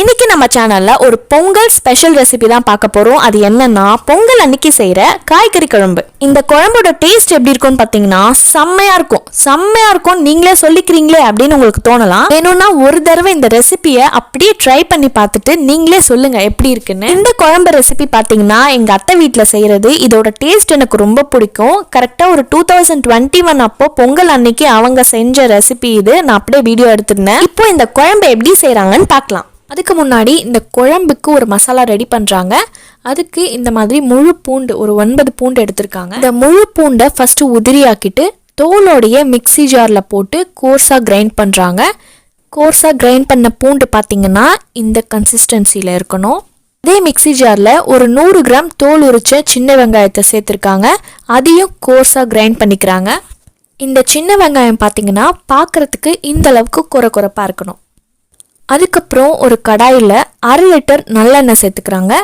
இன்னைக்கு நம்ம சேனல்ல ஒரு பொங்கல் ஸ்பெஷல் ரெசிபி தான் பார்க்க போறோம். அது என்னன்னா பொங்கல் அன்னைக்கு செய்யற காய்கறி குழம்பு. இந்த குழம்போட டேஸ்ட் எப்படி இருக்கும்னு பாத்தீங்கன்னா செம்மையா இருக்கும். செம்மையா இருக்கும். நீங்களே சொல்லிக்கிறீங்களே அப்படின்னு உங்களுக்கு தோணலாம். வேணும்னா ஒரு தடவை இந்த ரெசிபியை அப்படியே ட்ரை பண்ணி பார்த்துட்டு நீங்களே சொல்லுங்க எப்படி இருக்குன்னு. இந்த குழம்பு ரெசிபி பாத்தீங்கன்னா எங்க அத்தை வீட்டுல செய்யறது இதோட டேஸ்ட் எனக்கு ரொம்ப பிடிக்கும். கரெக்டா ஒரு டூ தௌசண்ட் டுவெண்ட்டி ஒன் அப்போ பொங்கல் அன்னைக்கு அவங்க செஞ்ச ரெசிபி இது. நான் அப்படியே வீடியோ எடுத்திருந்தேன். இப்போ இந்த குழம்பு எப்படி செய்யறாங்கன்னு பார்க்கலாம். அதுக்கு முன்னாடி இந்த குழம்புக்கு ஒரு மசாலா ரெடி பண்ணுறாங்க அதுக்கு இந்த மாதிரி முழு பூண்டு ஒரு ஒன்பது பூண்டு எடுத்திருக்காங்க. இந்த முழு பூண்டை ஃபஸ்ட்டு உதிரியாக்கிட்டு தோலோடைய மிக்ஸி ஜாரில் போட்டு கோர்ஸாக கிரைண்ட் பண்ணுறாங்க கோர்ஸாக கிரைண்ட் பண்ண பூண்டு பார்த்தீங்கன்னா இந்த கன்சிஸ்டன்சியில் இருக்கணும். அதே மிக்ஸி ஜாரில் ஒரு நூறு கிராம் தோல் உரிச்ச சின்ன வெங்காயத்தை சேர்த்துருக்காங்க. அதையும் கோர்ஸாக கிரைண்ட் பண்ணிக்கிறாங்க. இந்த சின்ன வெங்காயம் பார்த்தீங்கன்னா பார்க்குறதுக்கு இந்த அளவுக்கு குறை குறைப்பாக இருக்கணும். அதுக்கப்புறம் ஒரு கடாயில் அரை லிட்டர் நல்லெண்ணெய் சேர்த்துக்கிறாங்க.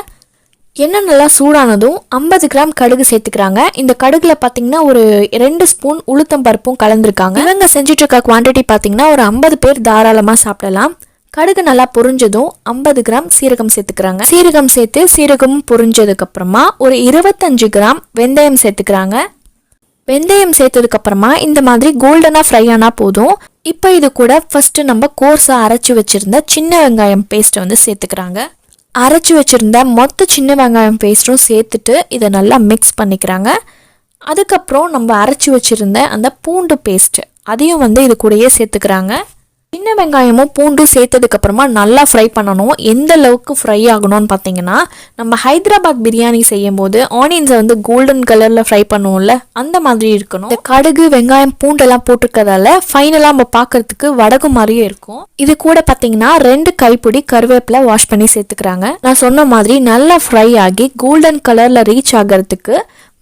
எண்ணெய் நல்லா சூடானதும் ஐம்பது கிராம் கடுகு சேர்த்துக்கிறாங்க. இந்த கடுகுல பார்த்தீங்கன்னா ஒரு ரெண்டு ஸ்பூன் உளுத்தம் பருப்பும் கலந்துருக்காங்க. இவங்க செஞ்சுட்டு இருக்க குவான்டிட்டி பார்த்தீங்கன்னா ஒரு ஐம்பது பேர் தாராளமாக சாப்பிடலாம். கடுகு நல்லா பொரிஞ்சதும் ஐம்பது கிராம் சீரகம் சேர்த்துக்கிறாங்க. சீரகம் சேர்த்து சீரகமும் பொரிஞ்சதுக்கப்புறமா ஒரு இருபத்தஞ்சு கிராம் வெந்தயம் சேர்த்துக்கிறாங்க. வெந்தயம் சேர்த்ததுக்கப்புறமா இந்த மாதிரி கோல்டனாக ஃப்ரை ஆனால் போதும். இப்போ இது கூட ஃபஸ்ட்டு நம்ம கோர்ஸாக அரைச்சி வச்சுருந்த சின்ன வெங்காயம் பேஸ்ட்டை வந்து சேர்த்துக்கிறாங்க. அரைச்சி வச்சுருந்த மொத்த சின்ன வெங்காயம் பேஸ்ட்டும் சேர்த்துட்டு இதை நல்லா மிக்ஸ் பண்ணிக்கிறாங்க. அதுக்கப்புறம் நம்ம அரைச்சி வச்சுருந்த அந்த பூண்டு பேஸ்ட்டு அதையும் வந்து இது கூடயே சேர்த்துக்கிறாங்க. சின்ன வெங்காயமும் பூண்டும் சேர்த்ததுக்கு அப்புறமா நல்லா ஃப்ரை பண்ணணும். எந்த அளவுக்கு ஃப்ரை ஆகணும்னு பார்த்தீங்கன்னா நம்ம ஹைதராபாத் பிரியாணி செய்யும் போது ஆனியன்ஸை வந்து கோல்டன் கலரில் ஃப்ரை பண்ணுவோம்ல அந்த மாதிரி இருக்கணும். இந்த கடுகு வெங்காயம் பூண்டெல்லாம் போட்டிருக்கிறதால ஃபைனலாக நம்ம பார்க்கறதுக்கு வடகு மாதிரியே இருக்கும். இது கூட பார்த்தீங்கன்னா ரெண்டு கைப்பிடி கருவேப்பிலை வாஷ் பண்ணி சேர்த்துக்கிறாங்க. நான் சொன்ன மாதிரி நல்லா ஃப்ரை ஆகி கோல்டன் கலரில் ரீச் ஆகிறதுக்கு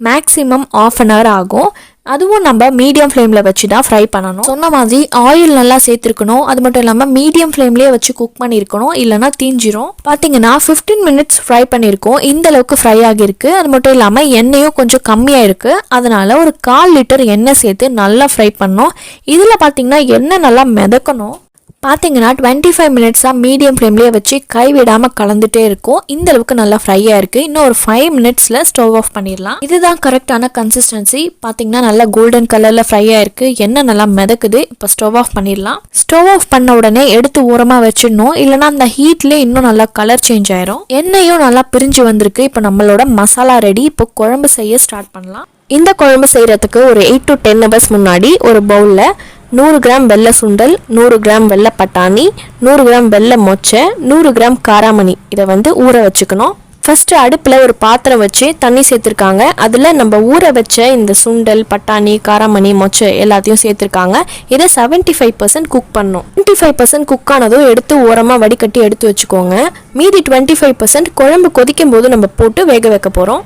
மேக்ஸிமம் ஆஃப் அன் ஹவர் ஆகும். அதுவும் நம்ம மீடியம் ஃப்ளேமில் வச்சு தான் ஃப்ரை பண்ணணும். சொன்ன மாதிரி ஆயில் நல்லா சேர்த்துருக்கணும். அது மட்டும் இல்லாமல் மீடியம் ஃப்ளேம்லேயே வச்சு குக் பண்ணியிருக்கணும். இல்லைனா தீஞ்சிரும். பார்த்தீங்கன்னா ஃபிஃப்டீன் மினிட்ஸ் ஃப்ரை பண்ணியிருக்கோம். இந்த அளவுக்கு ஃப்ரை ஆகியிருக்கு. அது மட்டும் இல்லாமல் எண்ணெயும் கொஞ்சம் கம்மியாக இருக்குது அதனால ஒரு கால் லிட்டர் எண்ணெய் சேர்த்து நல்லா ஃப்ரை பண்ணோம் இதில் பார்த்தீங்கன்னா எண்ணெய் நல்லா மிதக்கணும். பார்த்தீங்கன்னா டுவெண்ட்டி ஃபைவ் மினிட்ஸாக மீடியம் ஃப்ளேம்லேயே வச்சு கைவிடாமல் கலந்துட்டே இருக்கும். இந்த அளவுக்கு நல்லா ஃப்ரையாக இருக்குது இன்னும் ஒரு ஃபைவ் மினிட்ஸில் ஸ்டவ் ஆஃப் பண்ணிடலாம். இதுதான் கரெக்டான கன்சிஸ்டன்சி பார்த்தீங்கன்னா நல்லா கோல்டன் கலரில் ஃப்ரையாக இருக்குது என்ன நல்லா மிதக்குது. இப்போ ஸ்டவ் ஆஃப் பண்ணிடலாம். ஸ்டவ் ஆஃப் பண்ண உடனே எடுத்து ஓரமாக வச்சிடணும். இல்லைனா அந்த ஹீட்லேயே இன்னும் நல்லா கலர் சேஞ்ச் ஆயிரும். எண்ணெயும் நல்லா பிரிஞ்சு வந்திருக்கு. இப்போ நம்மளோட மசாலா ரெடி இப்போ குழம்பு செய்ய ஸ்டார்ட் பண்ணலாம். இந்த குழம்பு செய்கிறதுக்கு ஒரு எயிட் டு டென் ஹவர்ஸ் முன்னாடி ஒரு பவுலில் நூறு கிராம் வெள்ளை சுண்டல் நூறு கிராம் வெள்ளை பட்டாணி நூறு கிராம் வெள்ளை மொச்சை நூறு கிராம் காராமணி. இதை வந்து ஊற வச்சுக்கணும். ஃபர்ஸ்ட் அடுப்பில் ஒரு பாத்திரம் வச்சு தண்ணி சேர்த்துருக்காங்க. அதில் நம்ம ஊற வச்ச இந்த சுண்டல் பட்டாணி காராமணி மொச்சை எல்லாத்தையும் சேர்த்துருக்காங்க. இதை செவன்ட்டி ஃபைவ் பர்சன்ட் குக் பண்ணும் டுவெண்ட்டி ஃபைவ் பர்சன்ட் குக் ஆனதும் எடுத்து ஓரமாக வடிகட்டி எடுத்து வச்சுக்கோங்க. மீதி டுவெண்ட்டி ஃபைவ் பர்சன்ட் குழம்பு கொதிக்கும் போது நம்ம போட்டு வேக வைக்க போகிறோம்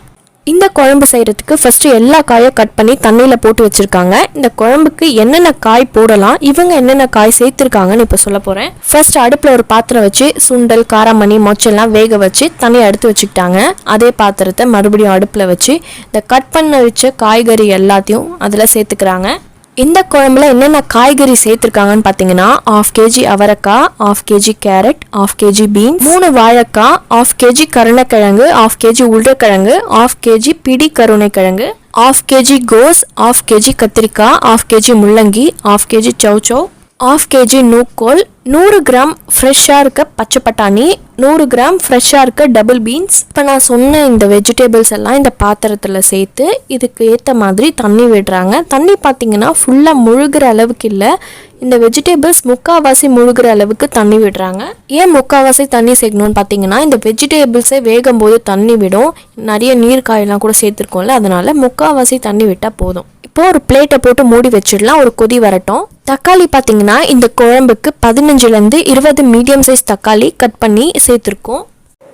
இந்த குழம்பு செய்கிறதுக்கு ஃபஸ்ட்டு எல்லா காயும் கட் பண்ணி தண்ணியில் போட்டு வச்சுருக்காங்க. இந்த குழம்புக்கு என்னென்ன காய் போடலாம் இவங்க என்னென்ன காய் சேர்த்துருக்காங்கன்னு இப்போ சொல்ல போகிறேன் ஃபர்ஸ்ட் அடுப்பில் ஒரு பாத்திரம் வச்சு சுண்டல் காராமணி மொச்செல்லாம் வேக வச்சு தண்ணியை எடுத்து வச்சுக்கிட்டாங்க. அதே பாத்திரத்தை மறுபடியும் அடுப்பில் வச்சு இந்த கட் பண்ண வச்ச காய்கறி எல்லாத்தையும் அதில் சேர்த்துக்கிறாங்க. இந்த குழம்புல என்னென்ன காய்கறி சேர்த்துருக்காங்கன்னு பார்த்தீங்கன்னா ஆஃப் கேஜி அவரைக்காய் half KG carrot half KG beans மூணு வாழைக்காய் ஆஃப் கேஜி கருணைக்கிழங்கு ஆஃப் கேஜி உருளைக்கிழங்கு ஆஃப் கேஜி பிடி கருணைக்கிழங்கு ஆஃப் கேஜி கோஸ் ஆஃப் கேஜி கத்திரிக்காய் ஆஃப் கேஜி முள்ளங்கி ஆஃப் கேஜி சௌச்சோ ஆஃப் கேஜி நூக்கோல் நூறு கிராம் ஃப்ரெஷ்ஷாக இருக்க பச்சை பட்டாணி நூறு கிராம் ஃப்ரெஷ்ஷாக இருக்க டபுள் பீன்ஸ் இப்போ நான் சொன்ன இந்த வெஜிடபிள்ஸ் எல்லாம் இந்த பாத்திரத்தில் சேர்த்து இதுக்கு ஏற்ற மாதிரி தண்ணி விடுறாங்க. தண்ணி பார்த்தீங்கன்னா ஃபுல்லாக முழுகிற அளவுக்கு இல்லை. இந்த வெஜிடபிள்ஸ் முக்கால்வாசி முழுகிற அளவுக்கு தண்ணி விடுறாங்க. ஏன் முக்கால்வாசி தண்ணி சேர்க்கணும்னு பார்த்தீங்கன்னா இந்த வெஜிடபிள்ஸே வேகும் போது தண்ணி விடும். நிறைய நீர் காயெல்லாம் கூட சேர்த்துருக்கோம்ல அதனால் முக்கால்வாசி தண்ணி விட்டால் போதும். இப்போ ஒரு பிளேட்டை போட்டு மூடி வச்சிடலாம் ஒரு கொதி வரட்டும். தக்காளி பார்த்தீங்கன்னா இந்த குழம்புக்கு பதினஞ்சுலேருந்து இருபது மீடியம் சைஸ் தக்காளி கட் பண்ணி சேர்த்துருக்கோம்.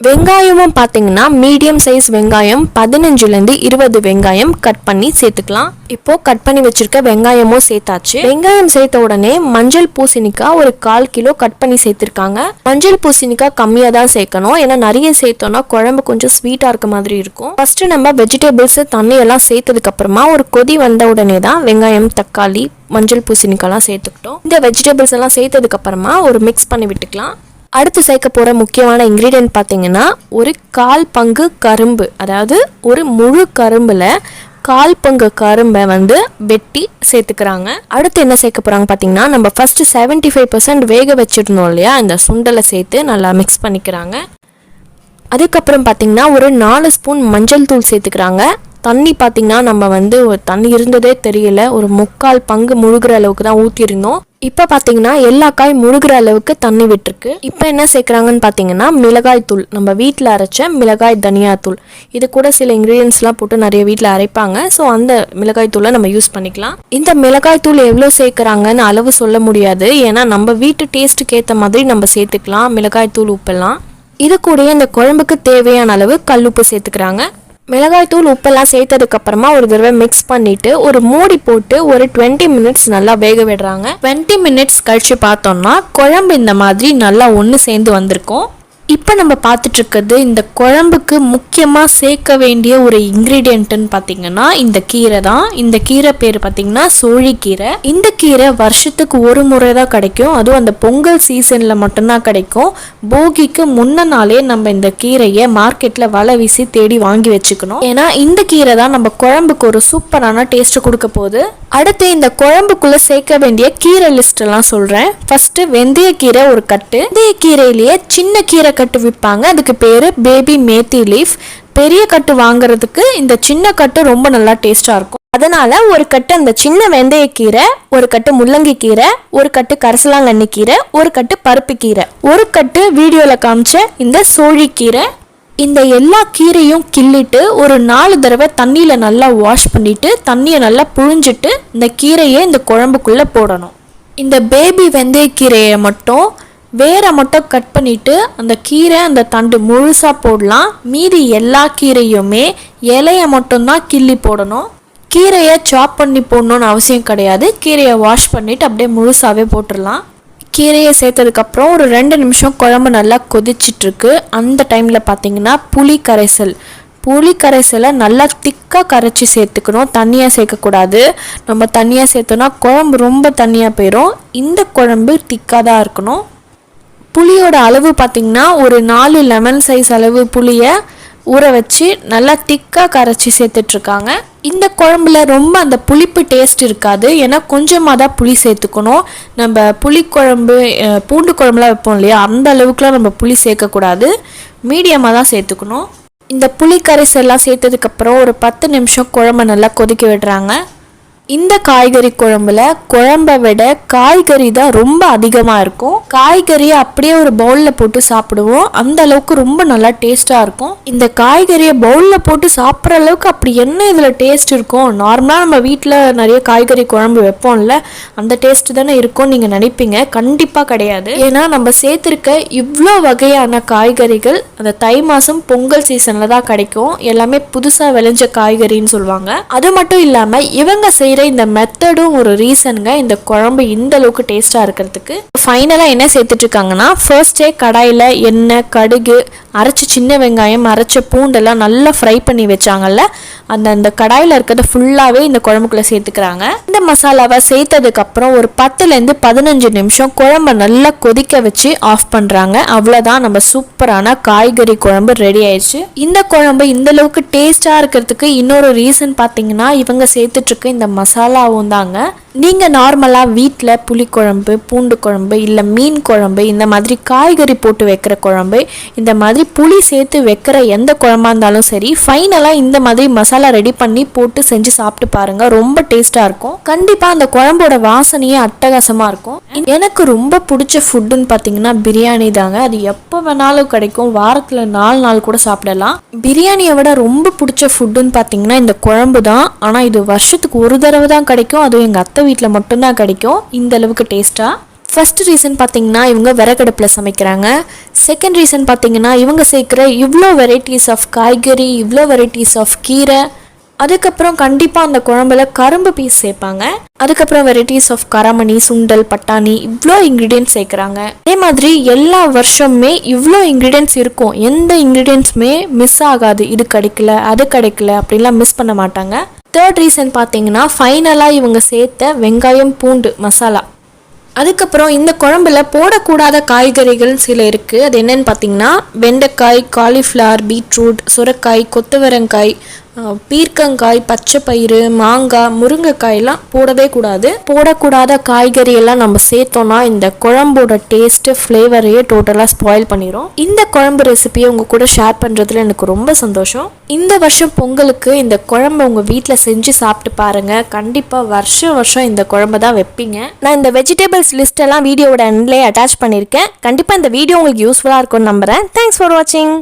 வெங்காயமும் பார்த்தீங்கன்னா மீடியம் சைஸ் வெங்காயம் பதினஞ்சுலேருந்து இருபது வெங்காயம் கட் பண்ணி சேர்த்துக்கலாம். இப்போ கட் பண்ணி வச்சிருக்க வெங்காயமும் சேர்த்தாச்சு. வெங்காயம் சேர்த்த உடனே மஞ்சள் பூசணிக்காய் ஒரு கால் கிலோ கட் பண்ணி சேர்த்துருக்காங்க. மஞ்சள் பூசணிக்காய் கம்மியாக தான் சேர்க்கணும். ஏன்னா நிறைய சேர்த்தோம்னா குழம்பு கொஞ்சம் ஸ்வீட்டாக இருக்க மாதிரி இருக்கும். ஃபர்ஸ்ட் நம்ம வெஜிடபிள்ஸ் தண்ணியெல்லாம் சேர்த்ததுக்கு அப்புறமா ஒரு கொதி வந்த உடனே தான் வெங்காயம் தக்காளி மஞ்சள் பூசணிக்காய்லாம் சேர்த்துக்கிட்டோம். இந்த வெஜிடபிள்ஸ் எல்லாம் சேர்த்ததுக்கு அப்புறமா ஒரு மிக்ஸ் பண்ணி விட்டுக்கலாம். அடுத்து சேர்க்க போகிற முக்கியமான இன்க்ரீடியன்ட் பார்த்தீங்கன்னா ஒரு கால் பங்கு கரும்பு. அதாவது ஒரு முழு கரும்பில் கால் பங்கு கரும்பை வந்து வெட்டி சேர்த்துக்கிறாங்க. அடுத்து என்ன சேர்க்க போகிறாங்க பார்த்தீங்கன்னா நம்ம ஃபஸ்ட்டு செவன்ட்டி ஃபைவ் பர்சன்ட் வேக வச்சுருந்தோம் இல்லையா இந்த சுண்டலை சேர்த்து நல்லா மிக்ஸ் பண்ணிக்கிறாங்க. அதுக்கப்புறம் பார்த்தீங்கன்னா ஒரு நாலு ஸ்பூன் மஞ்சள் தூள் சேர்த்துக்கிறாங்க. தண்ணி பார்த்தீங்கன்னா நம்ம வந்து ஒரு தண்ணி இருந்ததே தெரியல ஒரு முக்கால் பங்கு முழுகிற அளவுக்கு தான் ஊற்றிருந்தோம் இப்போ பார்த்தீங்கன்னா எல்லா காய் முழுகிற அளவுக்கு தண்ணி விட்டுருக்கு. இப்போ என்ன சேர்க்குறாங்கன்னு பார்த்தீங்கன்னா மிளகாய் தூள். நம்ம வீட்டில் அரைச்ச மிளகாய் தனியா தூள். இது கூட சில இன்க்ரீடியன்ஸ்லாம் போட்டு நிறைய வீட்டில் அரைப்பாங்க. ஸோ அந்த மிளகாய் தூளை நம்ம யூஸ் பண்ணிக்கலாம். இந்த மிளகாய் தூள் எவ்வளோ சேர்க்குறாங்கன்னு அளவு சொல்ல முடியாது. ஏன்னா நம்ம வீட்டு டேஸ்ட்டுக்கு ஏற்ற மாதிரி நம்ம சேர்த்துக்கலாம். மிளகாய் தூள் உப்பெல்லாம். இது கூடயே இந்த குழம்புக்கு தேவையான அளவு கல்லுப்பு சேர்த்துக்கிறாங்க. மிளகாய் தூள் உப்பெல்லாம் சேர்த்ததுக்கப்புறமா ஒரு தடவை மிக்ஸ் பண்ணிட்டு ஒரு மூடி போட்டு ஒரு டுவெண்ட்டி மினிட்ஸ் நல்லா வேக விடுறாங்க. டுவெண்ட்டி மினிட்ஸ் கழித்து பார்த்தோம்னா குழம்பு இந்த மாதிரி நல்லா ஒன்று சேர்ந்து வந்திருக்கும். இப்போ நம்ம பார்த்துட்டு இருக்கிறது இந்த குழம்புக்கு முக்கியமாக சேர்க்க வேண்டிய ஒரு இன்க்ரீடியண்ட்டுன்னு பார்த்தீங்கன்னா இந்த கீரை தான். இந்த கீரை பேர் பார்த்தீங்கன்னா சோழிக்கீரை. இந்த கீரை வருஷத்துக்கு ஒரு முறை தான் கிடைக்கும். அதுவும் அந்த பொங்கல் சீசனில் மட்டும்தான் கிடைக்கும். போகிக்கு முன்ன நாளே நம்ம இந்த கீரையை மார்க்கெட்டில் வலை வீசி தேடி வாங்கி வச்சுக்கணும். ஏன்னா இந்த கீரை தான் நம்ம குழம்புக்கு ஒரு சூப்பரான டேஸ்ட்டு கொடுக்க போகுது. அடுத்து இந்த குழம்புக்குள்ளே சேர்க்க வேண்டிய கீரை லிஸ்ட்டெல்லாம் எல்லாம் ஃபஸ்ட்டு ஃபர்ஸ்ட் வெந்தயக்கீரை ஒரு கட்டு. வெந்தயக்கீரையிலேயே சின்ன கீரை கட்டு விற்பாங்க அதுக்கு பேர் பேபி மேத்தி லீஃப் பெரிய கட்டு வாங்குறதுக்கு இந்த சின்ன கட்டு ரொம்ப நல்லா டேஸ்ட்டாக இருக்கும். அதனால் ஒரு கட்டு அந்த சின்ன வெந்தயக்கீரை ஒரு கட்டு முள்ளங்கி கீரை ஒரு கட்டு கரசலாங்கண்ணி கீரை ஒரு கட்டு பருப்பு கீரை. ஒரு கட்டு வீடியோவில் காமிச்ச இந்த சோழிக்கீரை இந்த எல்லா கீரையும் கிள்ளிட்டு ஒரு நாலு தடவை தண்ணியில் நல்லா வாஷ் பண்ணிட்டு தண்ணியை நல்லா புழிஞ்சிட்டு இந்த கீரையை இந்த குழம்புக்குள்ளே போடணும். இந்த பேபி வெந்தயக்கீரையை மட்டும் வேற மட்டும் கட் பண்ணிவிட்டு அந்த கீரை அந்த தண்டு முழுசாக போடலாம். மீதி எல்லா கீரையுமே இலையை மட்டும்தான் கிள்ளி போடணும். கீரையை சாப் பண்ணி போடணுன்னு அவசியம் கிடையாது. கீரையை வாஷ் பண்ணிவிட்டு அப்படியே முழுசாகவே போட்டுடலாம். கீரையை சேர்த்ததுக்கப்புறம் ஒரு ரெண்டு நிமிஷம் குழம்பு நல்லா கொதிச்சிட்ருக்கு. அந்த டைமில் பார்த்தீங்கன்னா புளி கரைசல். புளி கரைசலை நல்லா திக்காக கரைச்சி சேர்த்துக்கணும். தண்ணியாக சேர்க்கக்கூடாது. நம்ம தண்ணியாக சேர்த்தோன்னா குழம்பு ரொம்ப தண்ணியாக போயிடும் இந்த குழம்பு திக்காக தான் இருக்கணும். புளியோட அளவு பார்த்திங்கன்னா ஒரு நாலு லெமன் சைஸ் அளவு புளியை ஊற வச்சு நல்லா திக்காக கரைச்சி சேர்த்துட்ருக்காங்க. இந்த குழம்புல ரொம்ப அந்த புளிப்பு டேஸ்ட் இருக்காது. ஏன்னா கொஞ்சமாக தான் புளி சேர்த்துக்கணும். நம்ம புளி குழம்பு பூண்டு குழம்புலாம் வைப்போம் இல்லையா? அந்த அளவுக்குலாம் நம்ம புளி சேர்க்கக்கூடாது. மீடியமாக தான் சேர்த்துக்கணும். இந்த புளி கரைசல்லாம் சேர்த்ததுக்கப்புறம் ஒரு பத்து நிமிஷம் குழம்ப நல்லா கொதிக்க விடுறாங்க. இந்த காய்கறி குழம்புல குழம்பை விட காய்கறி தான் ரொம்ப அதிகமாக இருக்கும். காய்கறியை அப்படியே ஒரு பவுலில் போட்டு சாப்பிடுவோம். அந்த அளவுக்கு ரொம்ப நல்லா டேஸ்ட்டாக இருக்கும். இந்த காய்கறியை பவுலில் போட்டு சாப்பிட்ற அளவுக்கு அப்படி என்ன இதில் டேஸ்ட் இருக்கும் நார்மலாக நம்ம வீட்டில் நிறைய காய்கறி குழம்பு வைப்போம்ல அந்த டேஸ்ட் தானே இருக்கும்னு நீங்கள் நினைப்பீங்க. கண்டிப்பாக கிடையாது. ஏன்னா நம்ம சேர்த்துருக்க இவ்வளோ வகையான காய்கறிகள் அந்த தை மாதம் பொங்கல் சீசனில் தான் கிடைக்கும். எல்லாமே புதுசாக விளைஞ்ச காய்கறின்னு சொல்லுவாங்க. அது மட்டும் இல்லாமல் இவங்க செய்கிற இந்த மெத்தடும் ஒரு ரீசனுங்க இந்த குழம்பு இந்த அளவுக்கு டேஸ்ட்டாக இருக்கிறதுக்கு. ஃபைனலாக என்ன சேர்த்துட்டு இருக்காங்கன்னா ஃபர்ஸ்டே கடாயில் எண்ணெய் கடுகு அரைச்ச சின்ன வெங்காயம் அரைச்ச பூண்டெல்லாம் நல்லா ஃப்ரை பண்ணி வச்சாங்கல்ல அந்த அந்த கடாயில் இருக்கிறத ஃபுல்லாகவே இந்த குழம்புக்குள்ளே சேர்த்துக்கிறாங்க. இந்த மசாலாவை சேர்த்ததுக்கப்புறம் ஒரு பத்துலேருந்து பதினஞ்சு நிமிஷம் குழம்ப நல்லா கொதிக்க வச்சு ஆஃப் பண்ணுறாங்க அவ்வளோதான் நம்ம சூப்பரான காய்கறி குழம்பு ரெடி ஆயிடுச்சு. இந்த குழம்பு இந்த அளவுக்கு டேஸ்ட்டாக இருக்கிறதுக்கு இன்னொரு ரீசன் பார்த்தீங்கன்னா இவங்க சேர்த்துட்ருக்க இந்த மசாலாவும் தாங்க நீங்கள் நார்மலாக வீட்டில் புளிக்குழம்பு பூண்டு குழம்பு இல்லை மீன் குழம்பு இந்த மாதிரி காய்கறி போட்டு வைக்கிற குழம்பு இந்த மாதிரி புளி சேர்த்து வைக்கிற எந்த குழம்பாக இருந்தாலும் சரி ஃபைனலாக இந்த மாதிரி மசாலா ரெடி பண்ணி போட்டு செஞ்சு சாப்பிட்டு பாருங்கள் ரொம்ப டேஸ்ட்டாக இருக்கும். கண்டிப்பாக அந்த குழம்போட வாசனையே அட்டகாசமாக இருக்கும். எனக்கு ரொம்ப பிடிச்ச ஃபுட்டுன்னு பார்த்தீங்கன்னா பிரியாணி தாங்க. அது எப்போ வேணாலும் கிடைக்கும். வாரத்தில் நாலு நாள் கூட சாப்பிடலாம். பிரியாணியை விட ரொம்ப பிடிச்ச ஃபுட்டுன்னு பார்த்தீங்கன்னா இந்த குழம்பு தான். ஆனால் இது வருஷத்துக்கு ஒரு தடவை தான் கிடைக்கும். அதுவும் எங்கள் அத்தை வீட்டில் மட்டும்தான் கிடைக்கும். இந்த அளவுக்கு டேஸ்ட்டாக ஃபர்ஸ்ட் ரீசன் பார்த்தீங்கன்னா இவங்க விறகடுப்பில் சமைக்கிறாங்க. செகண்ட் ரீசன் பார்த்தீங்கன்னா இவங்க சேர்க்குற இவ்வளோ வெரைட்டிஸ் ஆஃப் காய்கறி இவ்வளோ வெரைட்டிஸ் ஆஃப் கீரை. அதுக்கப்புறம் கண்டிப்பாக அந்த குழம்புல கரும்பு பீஸ் சேர்ப்பாங்க. அதுக்கப்புறம் வெரைட்டிஸ் ஆஃப் கரமணி சுண்டல் பட்டாணி இவ்வளோ இன்க்ரீடியன்ட்ஸ் சேர்க்குறாங்க. அதே மாதிரி எல்லா வருஷமுமே இவ்வளோ இன்க்ரீடியன்ட்ஸ் இருக்கும். எந்த இன்க்ரீடியன்ட்ஸுமே மிஸ் ஆகாது. இது கிடைக்கல அது கிடைக்கல அப்படிலாம் மிஸ் பண்ண மாட்டாங்க. தேர்ட் ரீசன் பார்த்தீங்கன்னா ஃபைனலாக இவங்க சேர்த்த வெங்காயம் பூண்டு மசாலா. அதுக்கப்புறம் இந்த குழம்புல போடக்கூடாத காய்கறிகள் சில இருக்குது அது என்னென்னு பார்த்தீங்கன்னா வெண்டைக்காய் காலிஃப்ளவர் பீட்ரூட் சுரக்காய் கொத்தவரங்காய் பீர்க்கங்காய் பச்சை பயிறு மாங்காய் முருங்கைக்காயெல்லாம் போடவே கூடாது. போடக்கூடாத காய்கறி எல்லாம் நம்ம சேர்த்தோம்னா இந்த குழம்போட டேஸ்ட்டு ஃப்ளேவரையே டோட்டலாக ஸ்பாயில் பண்ணிடும் இந்த குழம்பு ரெசிபியை உங்கள் கூட ஷேர் பண்ணுறதுல எனக்கு ரொம்ப சந்தோஷம். இந்த வருஷம் பொங்கலுக்கு இந்த குழம்பு உங்கள் வீட்டில் செஞ்சு சாப்பிட்டு பாருங்கள் கண்டிப்பாக வருஷம் வருஷம் இந்த குழம்பு தான் வைப்பீங்க. நான் இந்த வெஜிடபிள்ஸ் லிஸ்ட்டெல்லாம் வீடியோவோட எண்ட்லேயே அட்டாச் பண்ணியிருக்கேன் கண்டிப்பாக இந்த வீடியோ உங்களுக்கு யூஸ்ஃபுல்லாக இருக்கும்னு நம்புகிறேன் தேங்க்ஸ் ஃபார் வாட்சிங்